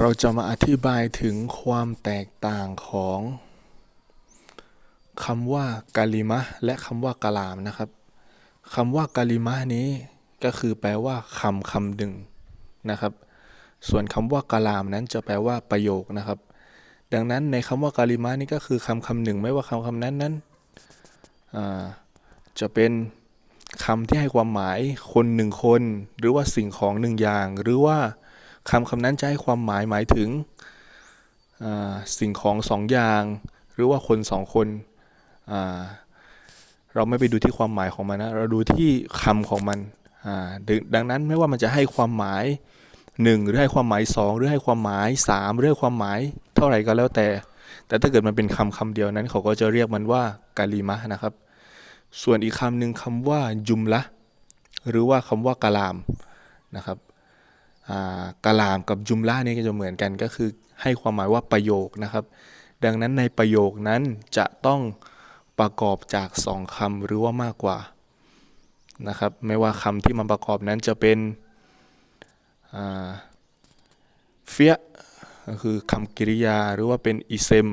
เราจะมาอธิบายถึงความแตกต่างของคำว่ากาลิมะและคำว่ากะลามนะครับคำว่ากาลิมะนี้ก็คือแปลว่าคำคำหนึ่งนะครับ ส่วนคำว่ากะลามนั้นจะแปลว่าประโยคนะครับ ดังนั้นในคำว่ากาลิมะนี้ก็คือคำคำหนึ่งไม่ว่าคำคำนั้นนั้นจะเป็นคำที่ให้ความหมายคนหนึ่งคน หรือว่าสิ่งของหนึ่งอย่าง หรือว่า คำคำนั้นจะให้ความหมายหมายถึงสิ่งของสองอย่าง หรือว่าคนสองคนเราไม่ไปดูที่ความหมายของมันนะเราดูที่คำของมันด,ดังนั้นไม่ว่ามันจะให้ความหมายหนึ่งหรือให้ความหมายสองหรือให้ความหมายสามหรือให้ความหมายเท่าไหร่ก็แล้วแต่ แต่ถ้าเกิดมันเป็นคำคำเดียวนั้น เขาก็จะเรียกมันว่ากาลีมะนะครับ ส่วนอีกคำหนึ่งคำว่าจุมละหรือว่าคำว่ากะลามนะครับ กะลามกับจุมละนี่ก็จะเหมือนกันก็คือให้ความหมายว่าประโยคนะครับ ดังนั้นในประโยคนั้นจะต้องประกอบจากสองคำหรือว่ามากกว่านะครับไม่ว่าคำที่มันประกอบนั้นจะเป็นเฟียก็คือคำกริยาหรือว่าเป็นอิเซม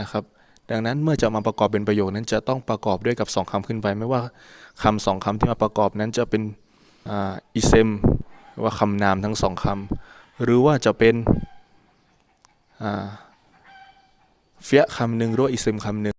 นะครับดังนั้นเมื่อจะมาประกอบเป็นประโยคนั้นจะต้องประกอบด้วยกับสองคำขึ้นไป ไม่ว่าคำสองคำที่มาประกอบนั้นจะเป็นอิเซม ว่าคำนามทั้งสองคำหรือว่าจะเป็นเฟียคำหนึ่งหรืออิสมคำหนึ่ง